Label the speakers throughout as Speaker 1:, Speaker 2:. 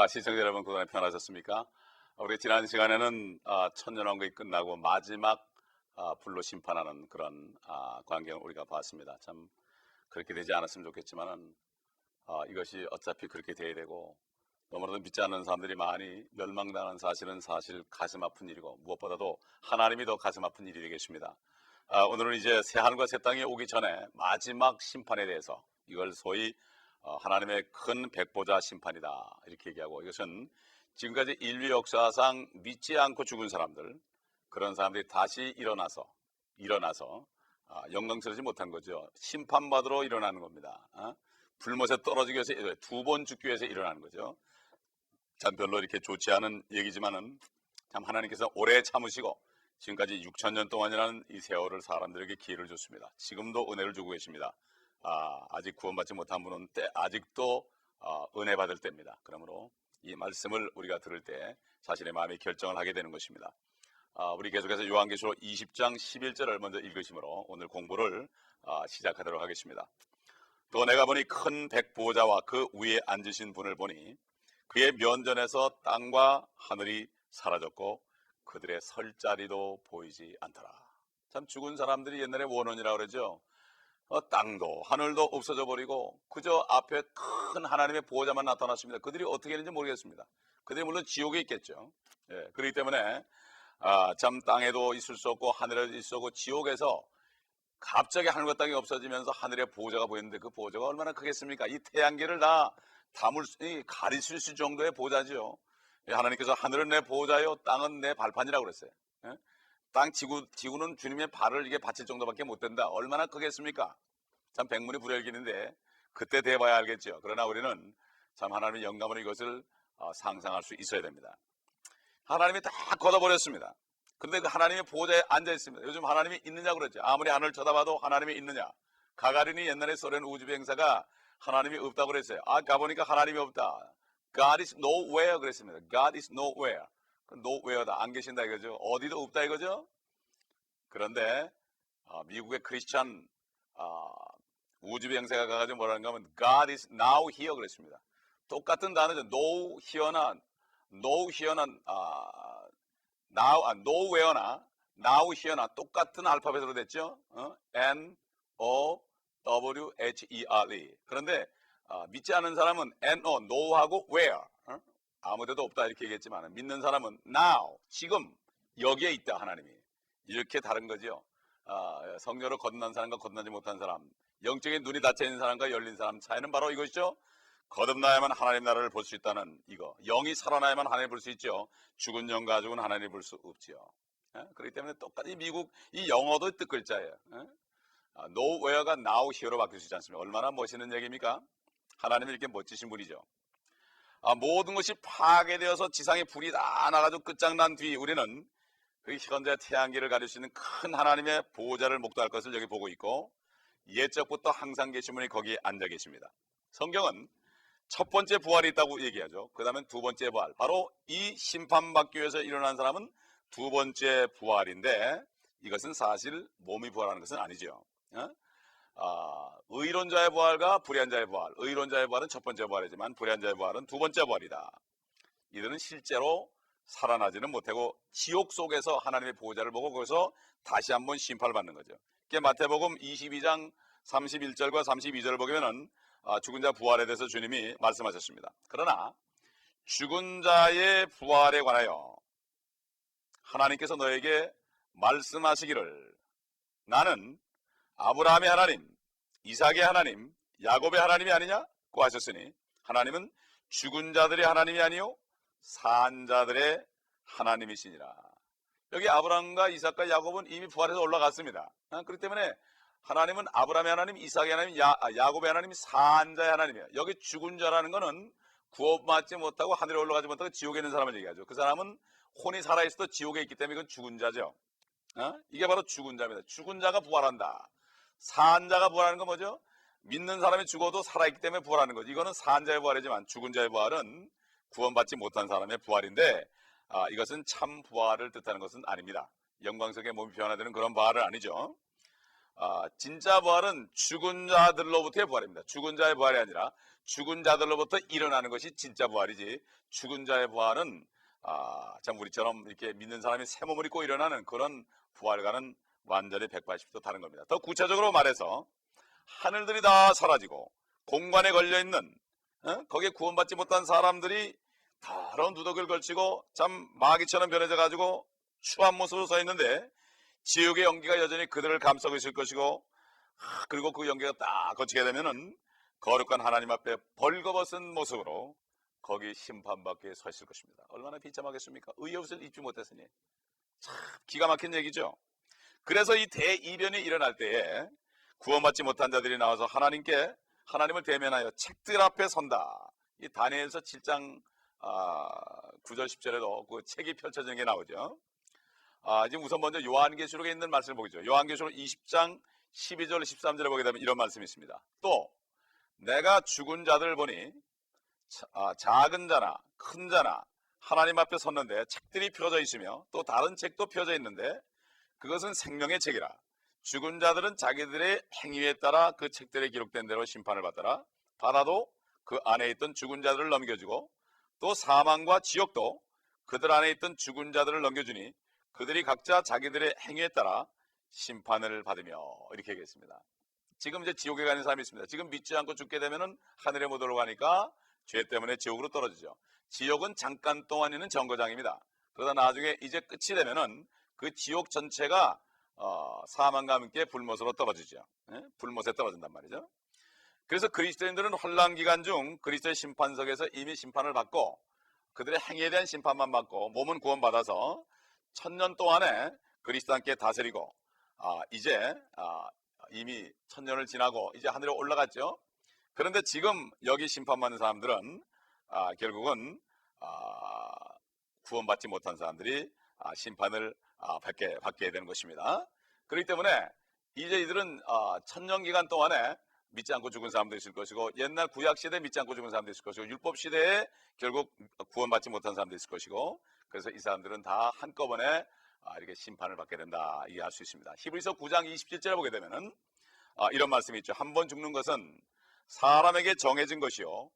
Speaker 1: 아, 시청자 여러분 그동안 편하셨습니까? 우리 지난 시간에는 아, 천년왕국이 끝나고 마지막 아, 불로 심판하는 그런 아, 광경을 우리가 봤습니다. 참 그렇게 되지 않았으면 좋겠지만은 아, 이것이 어차피 그렇게 돼야 되고 너무나도 믿지 않는 사람들이 많이 멸망당하는 사실은 사실 가슴 아픈 일이고 무엇보다도 하나님이 더 가슴 아픈 일이 되겠습니다. 아, 오늘은 이제 새 하늘과 새 땅이 오기 전에 마지막 심판에 대해서 이걸 소위 어, 하나님의 큰 백보자 심판이다. 이렇게 얘기하고 이것은 지금까지 인류 역사상 믿지 않고 죽은 사람들 그런 사람들이 다시 일어나서 일어나서 아, 영광스러지 못한 거죠. 심판받으러 일어나는 겁니다. 어? 불못에 떨어지기 위해서 두 번 죽기 위해서 일어나는 거죠. 참 별로 이렇게 좋지 않은 얘기지만은 참 하나님께서 오래 참으시고 지금까지 6천 년 동안이라는 이 세월을 사람들에게 기회를 줬습니다. 지금도 은혜를 주고 계십니다 아, 아직 구원받지 못한 분은 때 아직도 어, 은혜 받을 때입니다. 그러므로 이 말씀을 우리가 들을 때 자신의 마음의 결정을 하게 되는 것입니다. 아, 우리 계속해서 요한계시록 20장 11절을 먼저 읽으심으로 오늘 공부를 아, 시작하도록 하겠습니다. 또 내가 보니 큰 백보자와 그 위에 앉으신 분을 보니 그의 면전에서 땅과 하늘이 사라졌고 그들의 설 자리도 보이지 않더라. 참 죽은 사람들이 옛날에 원혼이라고 그러죠. 어, 땅도 하늘도 없어져 버리고 그저 앞에 큰 하나님의 보호자만 나타났습니다. 그들이 어떻게 했는지 모르겠습니다. 그들이 물론 지옥에 있겠죠. 예, 그렇기 때문에 아, 참 땅에도 있을 수 없고 하늘에도 있을 수 없고 지옥에서 갑자기 하늘과 땅이 없어지면서 하늘의 보호자가 보이는데 그 보호자가 얼마나 크겠습니까? 이 태양계를 다 담을 수, 이 가리실 수 정도의 보호자죠. 예, 하나님께서 하늘은 내 보호자요, 땅은 내 발판이라고 그랬어요. 예? 땅 지구 지구는 주님의 발을 이게 받칠 정도밖에 못 된다. 얼마나 크겠습니까? 참 백문이 불여일견인데 그때 돼봐야 알겠죠. 그러나 우리는 참 하나님의 영감으로 이것을 어, 상상할 수 있어야 됩니다. 하나님이 다 걷어버렸습니다. 근데 그 하나님의 보호자에 앉아 있습니다. 요즘 하나님이 있느냐 그러죠. 아무리 하늘을 쳐다봐도 하나님이 있느냐. 가가린이 옛날에 소련 우주 비행사가 하나님이 없다고 그랬어요. 아 가보니까 하나님이 없다. God is nowhere 그랬습니다. God is nowhere. Nowhere다 안 계신다 이거죠. 어디도 없다 이거죠. 그런데 어, 미국의 크리스찬 어, 우주비행사가 가가지고 뭐라는가 하면 God is now here 그랬습니다. 똑같은 단어죠. no here나 no here나 아, now 아, nowhere나 now here나 똑같은 알파벳으로 됐죠. 어? N O W H E R E. 그런데 어, 믿지 않는 사람은 N O no하고 where 어? 아무데도 없다 이렇게 얘기했지만 믿는 사람은 now 지금 여기에 있다 하나님이 이렇게 다른 거죠. 아, 성녀로 거듭난 사람과 거듭나지 못한 사람, 영적인 눈이 닫혀 있는 사람과 열린 사람 차이는 바로 이것이죠. 거듭나야만 하나님 나라를 볼 수 있다는 이거. 영이 살아나야만 하나님 볼 수 있죠. 죽은 영 가지고는 하나님 볼 수 없지요. 예? 그렇기 때문에 똑같이 미국 이 영어도 뜻 글자예요. 예? 아, nowhere가 now here로 바뀔 수 있지 않습니까? 얼마나 멋있는 얘기입니까? 하나님이 이렇게 멋지신 분이죠. 아, 모든 것이 파괴되어서 지상에 불이 다 나가지고 끝장난 뒤 우리는 그 현재 태양계를 가릴 수 있는 큰 하나님의 보호자를 목도할 것을 여기 보고 있고 옛적부터 항상 계신 분이 거기에 앉아 계십니다. 성경은 첫 번째 부활이 있다고 얘기하죠. 그 다음에 두 번째 부활. 바로 이 심판받기 위해서 일어난 사람은 두 번째 부활인데 이것은 사실 몸이 부활하는 것은 아니죠. 어? 아, 의론자의 부활과 불의한자의 부활. 의론자의 부활은 첫 번째 부활이지만 불의한자의 부활은 두 번째 부활이다. 이들은 실제로 살아나지는 못하고 지옥 속에서 하나님의 보호자를 보고 거기서 다시 한번 심판을 받는 거죠. 그게 마태복음 22장 31절과 32절을 보면은 아, 죽은 자 부활에 대해서 주님이 말씀하셨습니다. 그러나 죽은 자의 부활에 관하여 하나님께서 너에게 말씀하시기를 나는 아브라함의 하나님, 이삭의 하나님, 야곱의 하나님이 아니냐고 하셨으니 하나님은 죽은 자들의 하나님이 아니요 산 자들의 하나님이시니라. 여기 아브라함과 이삭과 야곱은 이미 부활해서 올라갔습니다. 어, 그렇기 때문에 하나님은 아브라함의 하나님, 이삭의 하나님, 야, 아, 야곱의 하나님, 산 자의 하나님이에요. 여기 죽은 자라는 것은 구원받지 못하고 하늘에 올라가지 못하고 지옥에 있는 사람을 얘기하죠. 그 사람은 혼이 살아있어도 지옥에 있기 때문에 이건 죽은 자죠. 어? 이게 바로 죽은 자입니다. 죽은 자가 부활한다. 산 자가 부활하는 건 뭐죠? 믿는 사람이 죽어도 살아있기 때문에 부활하는 거죠. 이거는 산 자의 부활이지만 죽은 자의 부활은 구원받지 못한 사람의 부활인데 아, 이것은 참 부활을 뜻하는 것은 아닙니다. 영광 속에 몸이 변화되는 그런 부활은 아니죠. 아, 진짜 부활은 죽은 자들로부터의 부활입니다. 죽은 자의 부활이 아니라 죽은 자들로부터 일어나는 것이 진짜 부활이지. 죽은 자의 부활은 아, 참 우리처럼 이렇게 믿는 사람이 새 몸을 입고 일어나는 그런 부활과는 완전히 180도 다른 겁니다. 더 구체적으로 말해서 하늘들이 다 사라지고 공간에 걸려 있는 어? 거기에 구원받지 못한 사람들이 더러운 누더기를 걸치고 참 마귀처럼 변해져 가지고 추한 모습으로 서 있는데 지옥의 연기가 여전히 그들을 감싸고 있을 것이고 아, 그리고 그 연기가 딱 거치게 되면은 거룩한 하나님 앞에 벌거벗은 모습으로 거기 심판받게 서 있을 것입니다. 얼마나 비참하겠습니까? 의의 옷을 입지 못했으니 참 기가 막힌 얘기죠. 그래서 이 대이변이 일어날 때에 구원받지 못한 자들이 나와서 하나님께 하나님을 대면하여 책들 앞에 선다. 이 다니엘서 7장 아, 9절 10절에도 그 책이 펼쳐지는 게 나오죠. 아, 지금 우선 먼저 요한계시록에 있는 말씀을 보겠죠. 요한계시록 20장 12절 13절에 보게 되면 이런 말씀이 있습니다. 또 내가 죽은 자들을 보니 자, 아, 작은 자나 큰 자나 하나님 앞에 섰는데 책들이 펴져 있으며 또 다른 책도 펴져 있는데 그것은 생명의 책이라 죽은 자들은 자기들의 행위에 따라 그 책들에 기록된 대로 심판을 받더라 받아도 그 안에 있던 죽은 자들을 넘겨주고 또 사망과 지옥도 그들 안에 있던 죽은 자들을 넘겨주니 그들이 각자 자기들의 행위에 따라 심판을 받으며 이렇게 얘기했습니다. 지금 이제 지옥에 가는 사람이 있습니다. 지금 믿지 않고 죽게 되면은 하늘에 못 올라가니까 죄 때문에 지옥으로 떨어지죠. 지옥은 잠깐 동안 있는 정거장입니다. 그러다 나중에 이제 끝이 되면은 그 지옥 전체가 어, 사망과 함께 불못으로 떨어지죠. 예? 불못에 떨어진단 말이죠. 그래서 그리스도인들은 환란 기간 중 그리스도의 심판석에서 이미 심판을 받고 그들의 행위에 대한 심판만 받고 몸은 구원받아서 천년 동안에 그리스도 함께 다스리고 아, 이제 아, 이미 천년을 지나고 이제 하늘에 올라갔죠. 그런데 지금 여기 심판받는 사람들은 아, 결국은 아, 구원받지 못한 사람들이 아, 심판을 아, 받게 받게 되는 것입니다. 그렇기 때문에 이제 이들은 아, 천년 기간 동안에 믿지 않고 죽은 사람도 있을 것이고 옛날 구약 시대에 믿지 않고 죽은 사람도 있을 것이고 율법 시대에 결국 구원받지 못한 사람도 있을 것이고 그래서 이 사람들은 다 한꺼번에 아, 이렇게 심판을 받게 된다 이해할 수 있습니다. 히브리서 9장 27절에 보게 되면은 아, 이런 말씀이 있죠. 한 번 죽는 것은 사람에게 정해진 것이요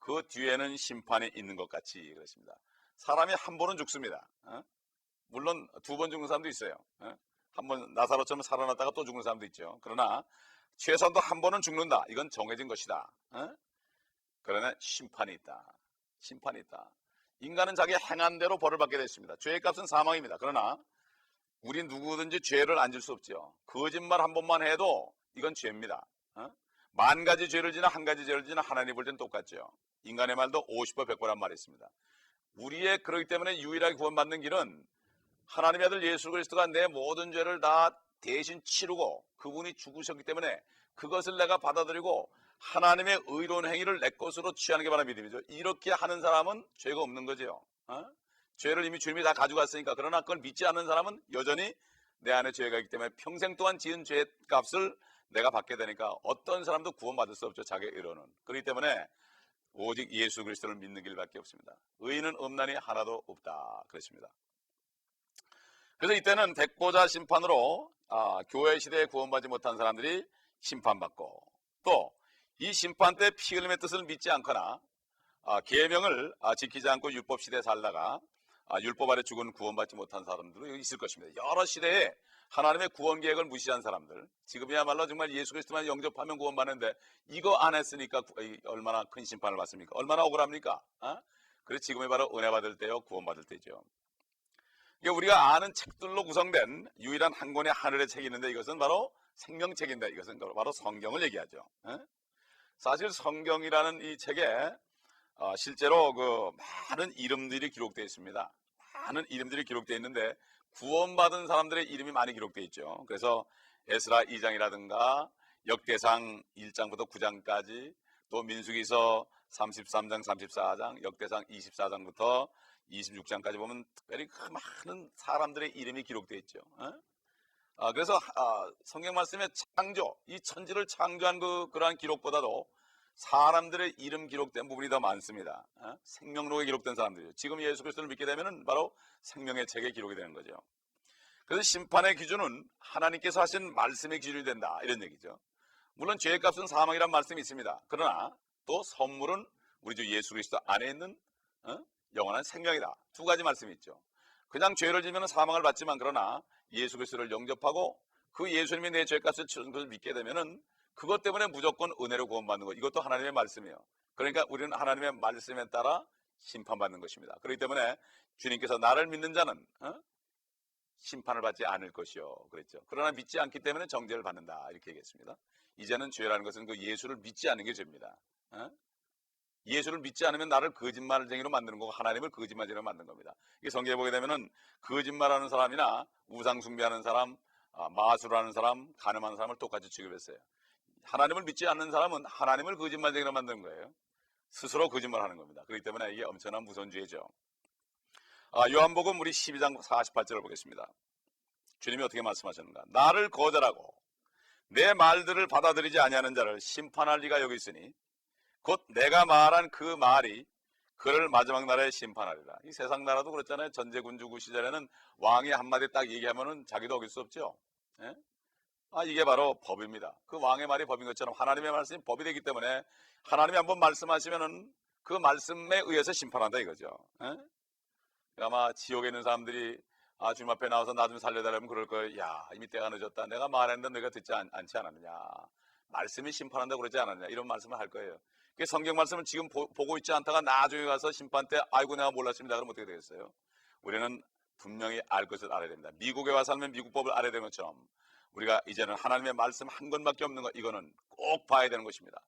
Speaker 1: 그 뒤에는 심판이 있는 것 같이 그렇습니다. 사람이 한 번은 죽습니다. 어? 물론 두 번 죽는 사람도 있어요. 어? 한번 나사로처럼 살아났다가 또 죽는 사람도 있죠. 그러나 최소한도 한 번은 죽는다. 이건 정해진 것이다. 어? 그러나 심판이 있다. 심판이 있다. 인간은 자기 행한 대로 벌을 받게 되어 있습니다. 죄의 값은 사망입니다. 그러나 우리 누구든지 죄를 안질 수 없죠. 거짓말 한 번만 해도 이건 죄입니다. 어? 만 가지 죄를 지나 한 가지 죄를 지나 하나님 볼 때는 똑같죠. 인간의 말도 50번 100번한 말이 있습니다. 우리의 그렇기 때문에 유일하게 구원받는 길은 하나님의 아들 예수 그리스도가 내 모든 죄를 다 대신 치르고 그분이 죽으셨기 때문에 그것을 내가 받아들이고 하나님의 의로운 행위를 내 것으로 취하는 게 바로 믿음이죠. 이렇게 하는 사람은 죄가 없는 거죠. 어? 죄를 이미 주님이 다 가져갔으니까 그러나 그걸 믿지 않는 사람은 여전히 내 안에 죄가 있기 때문에 평생 동안 지은 죄 값을 내가 받게 되니까 어떤 사람도 구원받을 수 없죠. 자기 의로는. 그렇기 때문에 오직 예수 그리스도를 믿는 길밖에 없습니다. 의인은 없나니 하나도 없다. 그렇습니다. 그래서 이때는 백보자 심판으로 아, 교회 시대에 구원받지 못한 사람들이 심판받고 또 이 심판 때 피 흘림의 뜻을 믿지 않거나 아, 계명을 아, 지키지 않고 율법 시대에 살다가 아, 율법 아래 죽은 구원받지 못한 사람들도 있을 것입니다. 여러 시대에 하나님의 구원 계획을 무시한 사람들 지금이야말로 정말 예수 그리스도만 영접하면 구원받는데 이거 안 했으니까 얼마나 큰 심판을 받습니까? 얼마나 억울합니까? 어? 그래서 지금이 바로 은혜 받을 때요 구원받을 때죠. 우리가 아는 책들로 구성된 유일한 한 권의 하늘의 책이 있는데 이것은 바로 생명책인데 이것은 바로 성경을 얘기하죠. 어? 사실 성경이라는 이 책에 어, 실제로 그 많은 이름들이 기록되어 있습니다. 많은 이름들이 기록되어 있는데 구원받은 사람들의 이름이 많이 기록되어 있죠. 그래서 에스라 2장이라든가 역대상 1장부터 9장까지 또 민수기서 33장, 34장, 역대상 24장부터 26장까지 보면 특별히 그 많은 사람들의 이름이 기록되어 있죠. 어? 아, 그래서 아, 성경 말씀의 창조, 이 천지를 창조한 그 그러한 기록보다도 사람들의 이름 기록된 부분이 더 많습니다. 어? 생명록에 기록된 사람들이죠. 지금 예수 그리스도를 믿게 되면은 바로 생명의 책에 기록이 되는 거죠. 그래서 심판의 기준은 하나님께서 하신 말씀의 기준이 된다 이런 얘기죠. 물론 죄의 값은 사망이란 말씀이 있습니다. 그러나 또 선물은 우리 주 예수 그리스도 안에 있는 어? 영원한 생명이다. 두 가지 말씀이 있죠. 그냥 죄를 지면 사망을 받지만 그러나 예수 그리스도를 영접하고 그 예수님이 내 죄값을 치른 것을 믿게 되면은 그것 때문에 무조건 은혜로 구원받는 것. 이것도 하나님의 말씀이에요. 그러니까 우리는 하나님의 말씀에 따라 심판받는 것입니다. 그렇기 때문에 주님께서 나를 믿는 자는 어? 심판을 받지 않을 것이요. 그랬죠. 그러나 믿지 않기 때문에 정죄를 받는다. 이렇게 얘기했습니다. 이제는 죄라는 것은 그 예수를 믿지 않는 게 죄입니다. 어? 예수를 믿지 않으면 나를 거짓말쟁이로 만드는 거고 하나님을 거짓말쟁이로 만드는 겁니다. 이게 성경에 보게 되면은 거짓말하는 사람이나 우상 숭배하는 사람, 아, 마술하는 사람, 가늠하는 사람을 똑같이 취급했어요. 하나님을 믿지 않는 사람은 하나님을 거짓말쟁이로 만드는 거예요. 스스로 거짓말하는 겁니다. 그렇기 때문에 이게 엄청난 죄죠. 아, 요한복음 우리 12장 48절을 보겠습니다. 주님이 어떻게 말씀하셨는가? 나를 거절하고 내 말들을 받아들이지 아니하는 자를 심판할 리가 여기 있으니 곧 내가 말한 그 말이 그를 마지막 날에 심판하리라. 이 세상 나라도 그렇잖아요. 전제군주구 시절에는 왕이 한마디 딱 얘기하면은 자기도 어길 수 없죠. 예? 아, 이게 바로 법입니다. 그 왕의 말이 법인 것처럼 하나님의 말씀이 법이 되기 때문에 하나님이 한번 말씀하시면은 그 말씀에 의해서 심판한다 이거죠. 예? 아마 지옥에 있는 사람들이 아, 주님 앞에 나와서 나 좀 살려달라면 그럴 거예요. 야, 이미 때가 늦었다. 내가 말했는데 내가 듣지 않, 않지 않았느냐. 말씀이 심판한다고 그러지 않았냐. 이런 말씀을 할 거예요. 그 성경 말씀을 지금 보, 고 있지 않다가 나중에 가서 심판 때 아이고 내가 몰랐습니다. 그럼 어떻게 되겠어요? 우리는 분명히 알 것을 알아야 됩니다. 미국에 와서 살면 미국 법을 알아야 되는 것처럼 우리가 이제는 하나님의 말씀 한 권밖에 없는 거 이거는 꼭 봐야 되는 것입니다.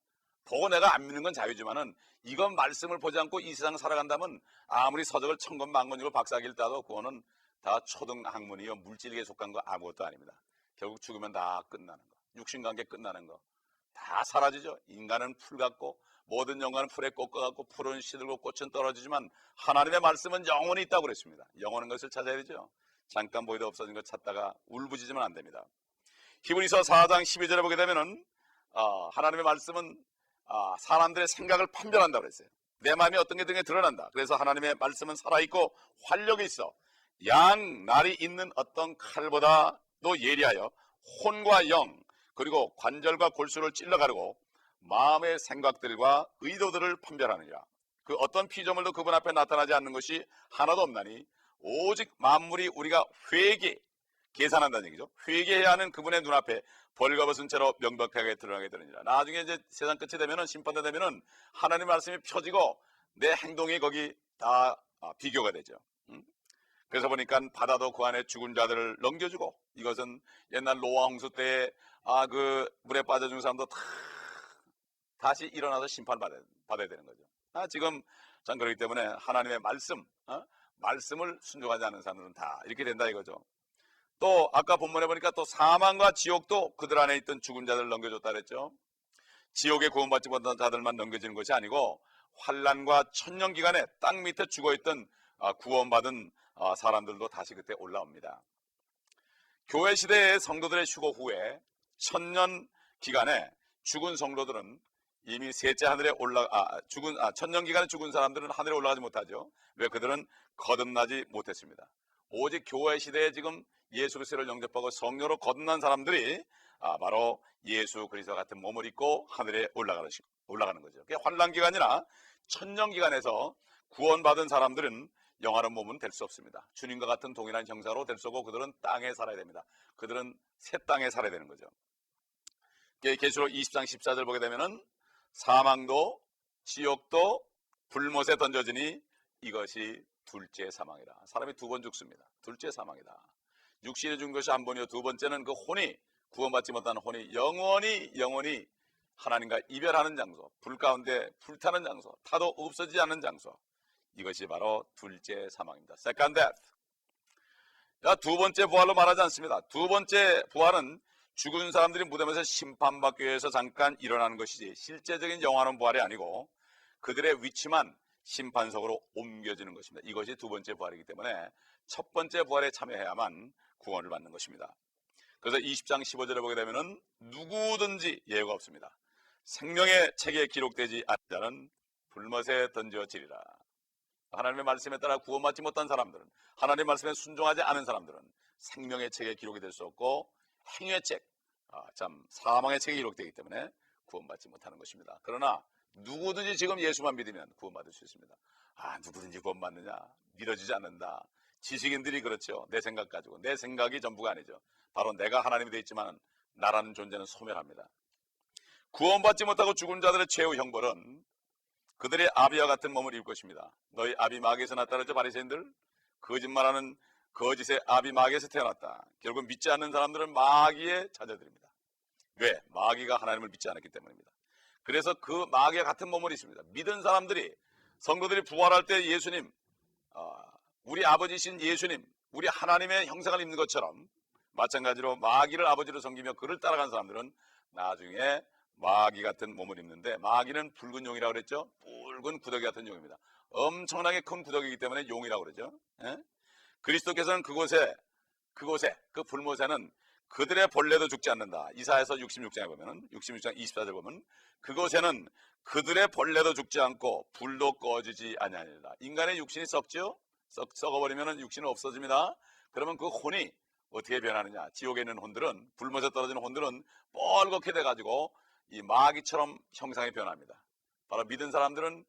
Speaker 1: 보고 내가 안 믿는 건 자유지만은 이건 말씀을 보지 않고 이 세상 살아간다면 아무리 서적을 천권 만권이고 박사길 따도 그거는 다 초등 학문이요 물질에 속한 거 아무것도 아닙니다. 결국 죽으면 다 끝나는 거, 육신관계 끝나는 거 다 사라지죠. 인간은 풀 같고 모든 영광은 풀에 꺾어갖고 풀은 시들고 꽃은 떨어지지만 하나님의 말씀은 영원히 있다고 그랬습니다. 영원한 것을 찾아야 되죠. 잠깐 보이도 없어진 것 찾다가 울부짖으면 안 됩니다. 히브리서 4장 12절에 보게 되면은 어, 하나님의 말씀은 아, 사람들의 생각을 판별한다고 그랬어요. 내 마음이 어떤 게 등에 드러난다. 그래서 하나님의 말씀은 살아 있고 활력이 있어. 양 날이 있는 어떤 칼보다도 예리하여 혼과 영 그리고 관절과 골수를 찔러 가르고 마음의 생각들과 의도들을 판별하느니라. 그 어떤 피조물도 그분 앞에 나타나지 않는 것이 하나도 없나니 오직 만물이 우리가 회개 계산한다는 얘기죠. 회개해야 하는 그분의 눈앞에 벌거벗은 채로 명백하게 드러나게 되느니라. 나중에 이제 세상 끝이 되면은 심판대 되면은 하나님 말씀이 펴지고 내 행동이 거기 다 아, 비교가 되죠. 음? 그래서 보니까 바다도 그 안에 죽은 자들을 넘겨주고 이것은 옛날 노아 홍수 때 아 그 물에 빠져 죽은 사람도 다 다시 일어나서 심판 받아야, 되는 거죠. 아 지금 전 그렇기 때문에 하나님의 말씀 어? 말씀을 순종하지 않는 사람들은 다 이렇게 된다 이거죠. 또 아까 본문에 보니까 또 사망과 지옥도 그들 안에 있던 죽은 자들을 넘겨줬다 그랬죠. 지옥에 구원받지 못한 자들만 넘겨지는 것이 아니고 환란과 천년 기간에 땅 밑에 죽어 있던 아, 구원받은 아, 사람들도 다시 그때 올라옵니다. 교회 시대의 성도들의 휴거 후에 천년 기간에 죽은 성도들은 이미 셋째 하늘에 올라 아, 죽은 아, 천년 기간에 죽은 사람들은 하늘에 올라가지 못하죠. 왜 그들은 거듭나지 못했습니다. 오직 교회 시대에 지금 예수 그리스도를 영접하고 성령으로 거듭난 사람들이 아, 바로 예수 그리스도 같은 몸을 입고 하늘에 올라가는 올라가는 거죠. 그게 환란 기간이나 천년 기간에서 구원받은 사람들은 영화로운 몸은 될 수 없습니다. 주님과 같은 동일한 형사로 될수 없고 그들은 땅에 살아야 됩니다. 그들은 새 땅에 살아야 되는 거죠. 계시록 20장 14절 보게 되면은 사망도 지옥도 불못에 던져지니 이것이 둘째 사망이다. 사람이 두 번 죽습니다. 둘째 사망이다. 육신에 죽은 것이 한 번이요. 두 번째는 그 혼이 구원받지 못하는 혼이 영원히 영원히 하나님과 이별하는 장소, 불 가운데 불타는 장소, 타도 없어지지 않는 장소. 이것이 바로 둘째 사망입니다. Second death. 자, 두 번째 부활로 말하지 않습니다. 두 번째 부활은 죽은 사람들이 무덤에서 심판받기 위해서 잠깐 일어나는 것이지 실제적인 영원한 부활이 아니고 그들의 위치만 심판석으로 옮겨지는 것입니다. 이것이 두 번째 부활이기 때문에 첫 번째 부활에 참여해야만 구원을 받는 것입니다. 그래서 20장 15절에 보게 되면은 누구든지 예외가 없습니다. 생명의 책에 기록되지 않은 자는 불못에 던져지리라. 하나님의 말씀에 따라 구원받지 못한 사람들은 하나님의 말씀에 순종하지 않은 사람들은 생명의 책에 기록이 될 수 없고 행위의 책, 아, 참 사망의 책에 기록되기 때문에 구원받지 못하는 것입니다. 그러나 누구든지 지금 예수만 믿으면 구원받을 수 있습니다. 아 누구든지 구원받느냐 믿어지지 않는다. 지식인들이 그렇죠. 내 생각 가지고 내 생각이 전부가 아니죠. 바로 내가 하나님이 되어 있지만 나라는 존재는 소멸합니다. 구원받지 못하고 죽은 자들의 최후 형벌은 그들의 아비와 같은 몸을 입을 것입니다. 너희 아비 마귀에서 났다르죠 바리새인들 거짓말하는 거짓의 아비 마귀에서 태어났다. 결국 믿지 않는 사람들은 마귀의 자녀들입니다. 왜? 마귀가 하나님을 믿지 않았기 때문입니다. 그래서 그 마귀와 같은 몸을 입습니다. 믿은 사람들이 성도들이 부활할 때 예수님, 어, 우리 아버지신 예수님, 우리 하나님의 형상을 입는 것처럼 마찬가지로 마귀를 아버지로 섬기며 그를 따라간 사람들은 나중에 마귀 같은 몸을 입는데 마귀는 붉은 용이라고 그랬죠. 붉은 구더기 같은 용입니다. 엄청나게 큰 구더기이기 때문에 용이라고 그러죠. 예? 그리스도께서는 그곳에 그곳에 그 불못에는 그들의 벌레도 죽지 않는다. 이사에서 66장에 보면은 66장 24절 보면 그곳에는 그들의 벌레도 죽지 않고 불도 꺼지지 아니하니라. 인간의 육신이 썩죠. 썩 썩어버리면은 육신은 없어집니다. 그러면 그 혼이 어떻게 변하느냐? 지옥에 있는 혼들은 불못에 떨어지는 혼들은 뻘겋게 돼 가지고 이 마귀처럼 형상이 변합니다. 바로 믿은 사람들은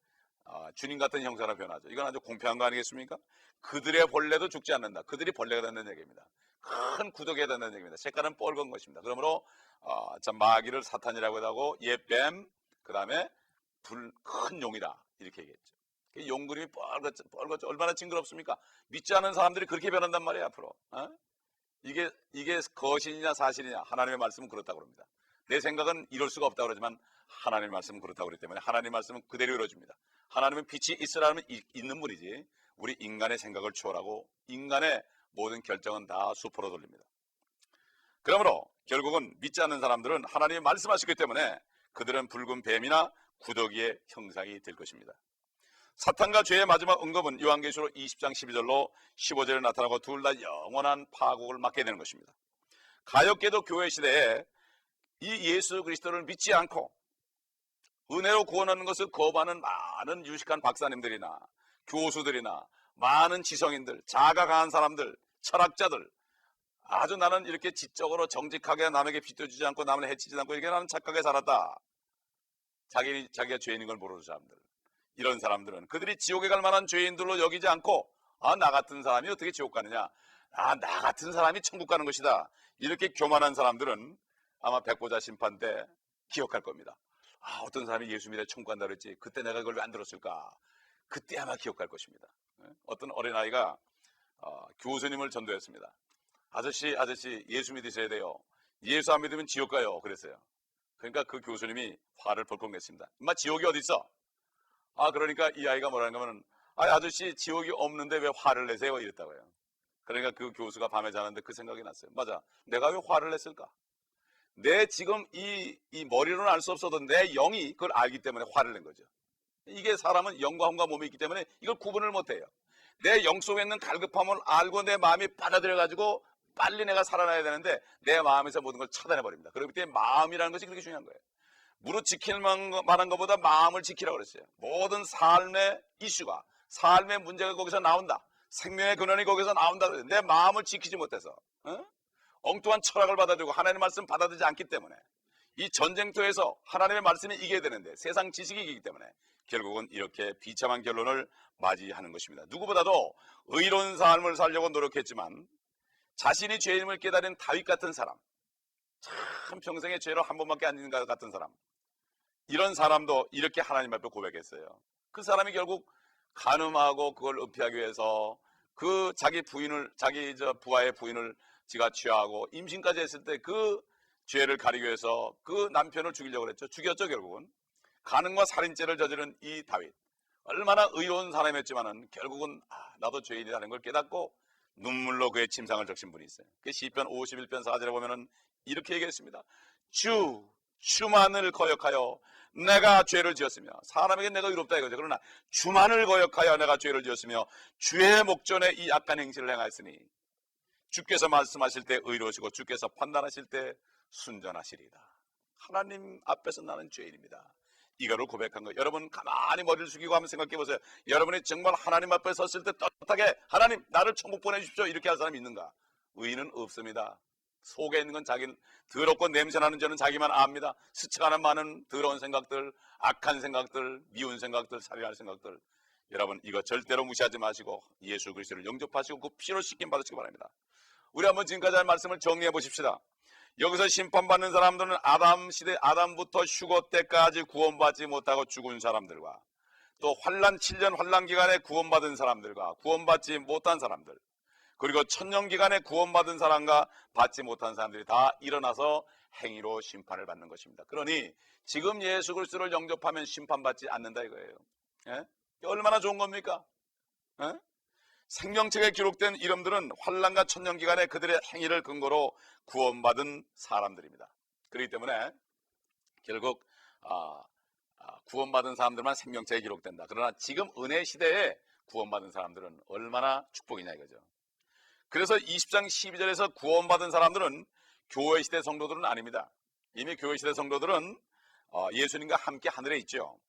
Speaker 1: 아, 주님 같은 형상으로 변하죠. 이건 아주 공평한 거 아니겠습니까? 그들의 벌레도 죽지 않는다. 그들이 벌레가 된다는 얘기입니다. 큰 구더기가 된다는 얘기입니다. 색깔은 뻘건 것입니다. 그러므로 어, 참 마귀를 사탄이라고 하고 옛뱀 그 다음에 불큰 용이다 이렇게 얘기했죠. 그용 그림이 뻘겋 뻘겋 얼마나 징그럽습니까? 믿지 않은 사람들이 그렇게 변한단 말이에요 앞으로. 어? 이게 이게 거신이냐 사실이냐 하나님의 말씀은 그렇다고 그럽니다. 내 생각은 이럴 수가 없다고 그러지만 하나님의 말씀은 그렇다고 그렇기 때문에 하나님의 말씀은 그대로 이루어집니다. 하나님은 빛이 있으라면 이- 있는 분이지 우리 인간의 생각을 초월하고 인간의 모든 결정은 다 수포로 돌립니다. 그러므로 결국은 믿지 않는 사람들은 하나님이 말씀하시기 때문에 그들은 붉은 뱀이나 구더기의 형상이 될 것입니다. 사탄과 죄의 마지막 응급은 요한계시록 20장 12절로 15절에 나타나고 둘 다 영원한 파국을 맞게 되는 것입니다. 가엾게도 교회 시대에 이 예수 그리스도를 믿지 않고 은혜로 구원하는 것을 거부하는 많은 유식한 박사님들이나 교수들이나 많은 지성인들, 자가 강한 사람들, 철학자들 아주 나는 이렇게 지적으로 정직하게 남에게 비춰주지 않고 남을 해치지 않고 이렇게 나는 착하게 살았다. 자기 자기가 죄인인 걸 모르는 사람들. 이런 사람들은 그들이 지옥에 갈 만한 죄인들로 여기지 않고 아 나 같은 사람이 어떻게 지옥 가느냐? 아 나 같은 사람이 천국 가는 것이다. 이렇게 교만한 사람들은 아마 백보자 심판 때 기억할 겁니다. 아 어떤 사람이 예수 믿어 천국 간다 그랬지. 그때 내가 그걸 왜 안 들었을까? 그때 아마 기억할 것입니다. 예? 어떤 어린아이가 어, 교수님을 전도했습니다. 아저씨, 아저씨, 예수 믿으셔야 돼요. 예수 안 믿으면 지옥 가요. 그랬어요. 그러니까 그 교수님이 화를 벌컥 냈습니다. 인마 지옥이 어디 있어? 아, 그러니까 이 아이가 뭐라는 거면, 아, 아저씨 지옥이 없는데 왜 화를 내세요? 이랬다고요. 그러니까 그 교수가 밤에 자는데 그 생각이 났어요. 맞아. 내가 왜 화를 냈을까? 내 지금 이, 이 머리로는 알 수 없어도 내 영이 그걸 알기 때문에 화를 낸 거죠. 이게 사람은 영과 혼과 몸이 있기 때문에 이걸 구분을 못 해요. 내 영 속에 있는 갈급함을 알고 내 마음이 받아들여 가지고 빨리 내가 살아나야 되는데 내 마음에서 모든 걸 차단해 버립니다. 그렇기 때문에 마음이라는 것이 그렇게 중요한 거예요. 무릇 지킬 만한 것보다 마음을 지키라고 그랬어요. 모든 삶의 이슈가 삶의 문제가 거기서 나온다. 생명의 근원이 거기서 나온다. 내 마음을 지키지 못해서 어? 엉뚱한 철학을 받아들이고 하나님의 말씀 받아들이지 않기 때문에 이 전쟁터에서 하나님의 말씀이 이겨야 되는데 세상 지식이 이기기 때문에 결국은 이렇게 비참한 결론을 맞이하는 것입니다. 누구보다도 의로운 삶을 살려고 노력했지만 자신이 죄인임을 깨달은 다윗 같은 사람, 참 평생에 죄로 한 번밖에 안 짓는 것 같은 사람, 이런 사람도 이렇게 하나님 앞에 고백했어요. 그 사람이 결국 간음하고 그걸 은폐하기 위해서 그 자기 부인을 자기 저 부하의 부인을 지가 취하고 임신까지 했을 때 그 죄를 가리기 위해서 그 남편을 죽이려고 했죠. 죽였죠 결국은. 간음과 살인죄를 저지른 이 다윗 얼마나 의로운 사람이었지만은 결국은 아, 나도 죄인이라는 걸 깨닫고 눈물로 그의 침상을 적신 분이 있어요. 그 시편 51편 4절에 보면은 이렇게 얘기했습니다. 주 주만을 거역하여 내가 죄를 지었으며 사람에게 내가 의롭다 이거죠. 그러나 주만을 거역하여 내가 죄를 지었으며 주의 목전에 이 악한 행실을 행하였으니 주께서 말씀하실 때 의로우시고 주께서 판단하실 때 순전하시리다. 하나님 앞에서 나는 죄인입니다. 이거를 고백한 거. 여러분 가만히 머리를 숙이고 한번 생각해 보세요. 여러분이 정말 하나님 앞에 섰을 때 떳떳하게 하나님 나를 천국 보내주십시오 이렇게 할 사람이 있는가? 의인은 없습니다. 속에 있는 건 자기 더럽고 냄새나는 죄는 자기만 압니다. 스쳐가는 많은 더러운 생각들, 악한 생각들, 미운 생각들, 살인할 생각들. 여러분 이거 절대로 무시하지 마시고 예수 그리스도를 영접하시고 그 피로 씻김 받으시기 바랍니다. 우리 한번 지금까지 한 말씀을 정리해 보십시다. 여기서 심판받는 사람들은 아담 시대 아담부터 휴거 때까지 구원받지 못하고 죽은 사람들과 또 환란 7년 환란 기간에 구원받은 사람들과 구원받지 못한 사람들 그리고 천년 기간에 구원받은 사람과 받지 못한 사람들이 다 일어나서 행위로 심판을 받는 것입니다. 그러니 지금 예수 그리스도를 영접하면 심판받지 않는다 이거예요. 예? 얼마나 좋은 겁니까? 예? 생명책에 기록된 이름들은 환란과 천년 기간에 그들의 행위를 근거로 구원받은 사람들입니다. 그렇기 때문에 결국 아, 아, 구원받은 사람들만 생명책에 기록된다. 그러나 지금 은혜 시대에 구원받은 사람들은 얼마나 축복이냐 이거죠. 그래서 20장 12절에서 구원받은 사람들은 교회 시대 성도들은 아닙니다. 이미 교회 시대 성도들은 어, 예수님과 함께 하늘에 있죠.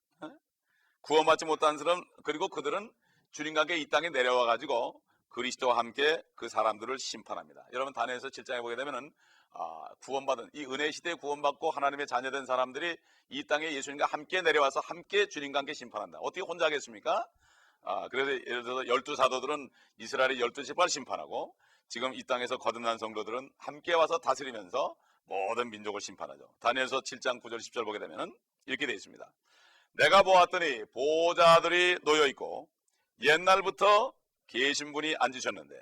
Speaker 1: 어? 구원받지 못한 사람 그리고 그들은 주님과 함께 이 땅에 내려와 가지고 그리스도와 함께 그 사람들을 심판합니다. 여러분 단에서 7장에 보게 되면은 아, 구원받은 이 은혜 시대에 구원받고 하나님의 자녀된 사람들이 이 땅에 예수님과 함께 내려와서 함께 주님과 함께 심판한다. 어떻게 혼자 하겠습니까? 아, 그래서 예를 들어서 열두 사도들은 이스라엘의 열두 지파를 심판하고 지금 이 땅에서 거듭난 성도들은 함께 와서 다스리면서 모든 민족을 심판하죠. 다니엘서 7장 9절 10절 보게 되면은 이렇게 되어 있습니다. 내가 보았더니 보좌들이 놓여 있고 옛날부터 계신 분이 앉으셨는데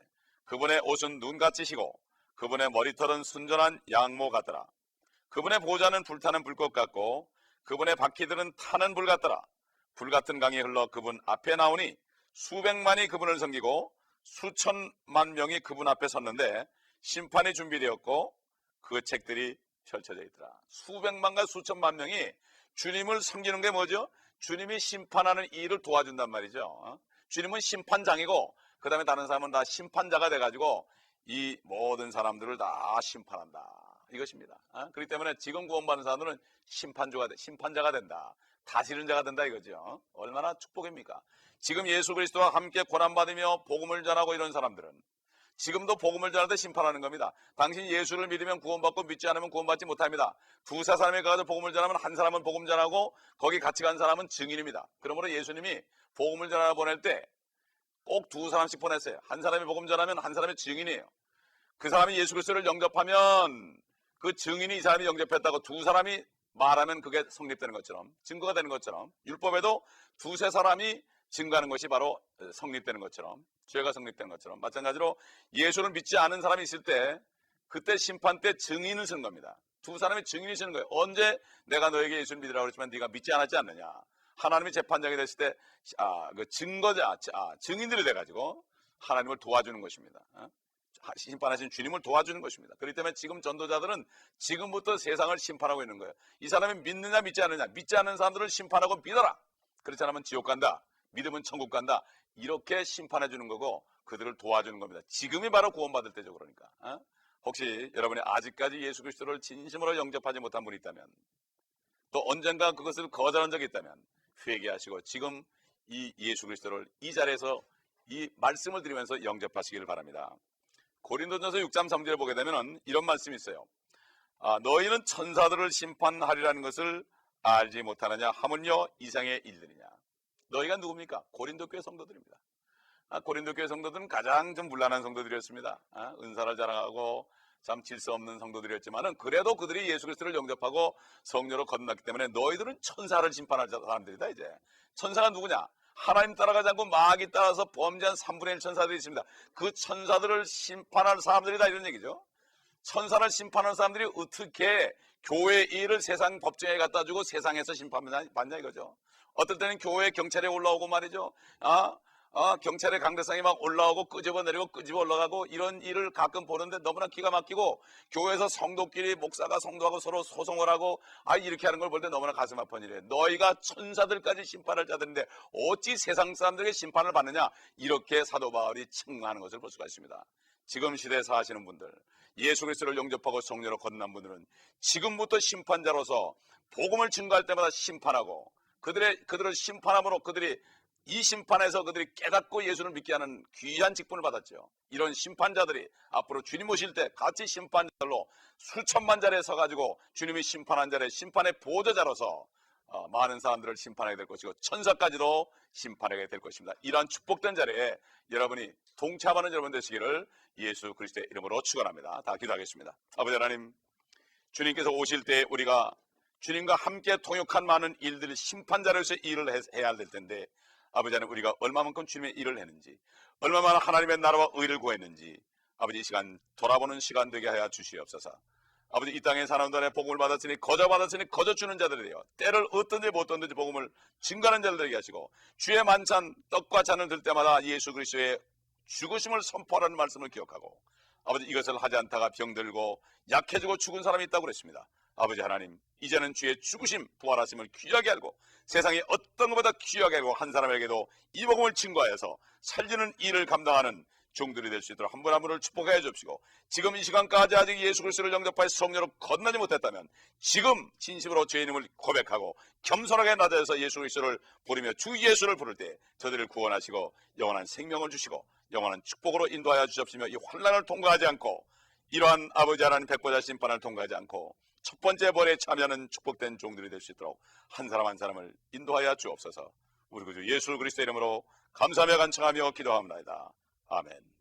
Speaker 1: 그분의 옷은 눈같이 시고 그분의 머리털은 순전한 양모 같더라. 그분의 보좌는 불타는 불꽃 같고 그분의 바퀴들은 타는 불 같더라. 불 같은 강이 흘러 그분 앞에 나오니 수백만이 그분을 섬기고 수천만 명이 그분 앞에 섰는데 심판이 준비되었고 그 책들이 펼쳐져 있더라. 수백만과 수천만 명이 주님을 섬기는 게 뭐죠? 주님이 심판하는 이 일을 도와준단 말이죠. 어? 주님은 심판장이고 그 다음에 다른 사람은 다 심판자가 돼가지고 이 모든 사람들을 다 심판한다. 이것입니다. 어? 그렇기 때문에 지금 구원받는 사람들은 심판주가 돼, 심판자가 된다. 다스리는 자가 된다 이거죠. 얼마나 축복입니까? 지금 예수 그리스도와 함께 고난받으며 복음을 전하고 이런 사람들은 지금도 복음을 때 심판하는 겁니다. 당신이 예수를 믿으면 구원받고 믿지 않으면 구원받지 못합니다. 두세 사람이 가서 복음을 전하면 한 사람은 복음 전하고 거기 같이 간 사람은 증인입니다. 그러므로 예수님이 복음을 전하러 보낼 때 꼭 두 사람씩 보냈어요. 한 사람이 복음 전하면 한 사람이 증인이에요. 그 사람이 예수 그리스도를 영접하면 그 증인이 이 사람이 영접했다고 두 사람이 말하면 그게 성립되는 것처럼 증거가 되는 것처럼 율법에도 두세 사람이 증거하는 것이 바로 성립되는 것처럼 죄가 성립되는 것처럼 마찬가지로 예수를 믿지 않은 사람이 있을 때 그때 심판 때 증인을 쓰는 겁니다. 두 사람이 증인이 쓰는 거예요. 언제 내가 너에게 예수를 믿으라고 그랬지만 네가 믿지 않았지 않느냐. 하나님이 재판장이 됐을 때 아, 그 증거자, 아, 증인들이 돼가지고 하나님을 도와주는 것입니다. 어? 심판하신 주님을 도와주는 것입니다. 그렇기 때문에 지금 전도자들은 지금부터 세상을 심판하고 있는 거예요. 이 사람이 믿느냐 믿지 않느냐 믿지 않는 사람들을 심판하고 믿어라. 그렇지 않으면 지옥 간다. 믿으면 천국 간다. 이렇게 심판해 주는 거고 그들을 도와주는 겁니다. 지금이 바로 구원받을 때죠. 그러니까 어? 혹시 여러분이 아직까지 예수 그리스도를 진심으로 영접하지 못한 분이 있다면 또 언젠가 그것을 거절한 적이 있다면 회개하시고 지금 이 예수 그리스도를 이 자리에서 이 말씀을 드리면서 영접하시기를 바랍니다. 고린도전서 6장 3절에 보게 되면 이런 말씀이 있어요. 아, 너희는 천사들을 심판하리라는 것을 알지 못하느냐 하물며 이상의 일들이냐. 너희가 누굽니까? 고린도 교회 성도들입니다. 아, 고린도 교회 성도들은 가장 좀 문란한 성도들이었습니다. 아, 은사를 자랑하고 참 질서 없는 성도들이었지만은 그래도 그들이 예수 그리스도를 영접하고 성녀로 거듭났기 때문에 너희들은 천사를 심판할 사람들이다 이제. 천사가 누구냐? 하나님 따라가지 않고 마귀 따라서 범죄한 3분의 1 천사들이 있습니다. 그 천사들을 심판할 사람들이다 이런 얘기죠. 천사를 심판하는 사람들이 어떻게 교회 일을 세상 법정에 갖다 주고 세상에서 심판받냐 이거죠. 어떨 때는 교회 경찰에 올라오고 말이죠. 아, 아, 경찰의 강대상이 막 올라오고 끄집어 내리고 끄집어 올라가고 이런 일을 가끔 보는데 너무나 기가 막히고 교회에서 성도끼리 목사가 성도하고 서로 소송을 하고 아 이렇게 하는 걸 볼 때 너무나 가슴 아픈 일이에요. 너희가 천사들까지 심판할 자들인데 어찌 세상 사람들에게 심판을 받느냐 이렇게 사도 바울이 책망하는 것을 볼 수가 있습니다. 지금 시대에 사시는 분들 예수 그리스도를 영접하고 성령으로 건넌 분들은 지금부터 심판자로서 복음을 증거할 때마다 심판하고 그들의 그들을 심판함으로 그들이 이 심판에서 그들이 깨닫고 예수를 믿게 하는 귀한 직분을 받았죠. 이런 심판자들이 앞으로 주님 오실 때 같이 심판자들로 수천만 자리에 서가지고 주님이 심판한 자리에 심판의 보호자로서 어, 많은 사람들을 심판하게 될 것이고 천사까지도 심판하게 될 것입니다. 이러한 축복된 자리에 여러분이 동참하는 여러분 되시기를 예수 그리스도의 이름으로 축원합니다. 다 기도하겠습니다. 아버지 하나님, 주님께서 오실 때 우리가 주님과 함께 통역한 많은 일들을 심판자로서 일을 해- 해야 될 텐데 아버지 하나님 우리가 얼마만큼 주님의 일을 했는지 얼마나 하나님의 나라와 의를 구했는지 아버지 이 시간 돌아보는 시간 되게 하여 주시옵소서. 아버지 이 땅의 사람들의 복음을 받았으니 거저 받았으니 거저 주는 자들이에요. 때를 어떤지 못 얻든지 복음을 증가하는 자들 되게 하시고 주의 만찬 떡과 잔을 들 때마다 예수 그리스도의 죽으심을 선포하는 말씀을 기억하고 아버지 이것을 하지 않다가 병들고 약해지고 죽은 사람이 있다고 그랬습니다. 아버지 하나님 이제는 주의 죽으심 부활하심을 귀하게 알고 세상에 어떤 것보다 귀하게 알고 한 사람에게도 이 복음을 증거하여서 살리는 일을 감당하는 종들이 될 수 있도록 한 분 한 분을 축복해 주시고 지금 이 시간까지 아직 예수 그리스도를 영접하여 성령으로 건너지 못했다면 지금 진심으로 죄 이름을 고백하고 겸손하게 낮아서 예수 그리스도를 부르며 주 예수를 부를 때 저들을 구원하시고 영원한 생명을 주시고 영원한 축복으로 인도하여 주옵시며 이 환란을 통과하지 않고 이러한 아버지 하나님 백보자 심판을 통과하지 않고 첫 번째 벌에 참여하는 축복된 종들이 될 수 있도록 한 사람 한 사람을 인도하여 주옵소서. 우리 구주 예수 그리스도 이름으로 감사하며 간청하며 기도합니다. 아멘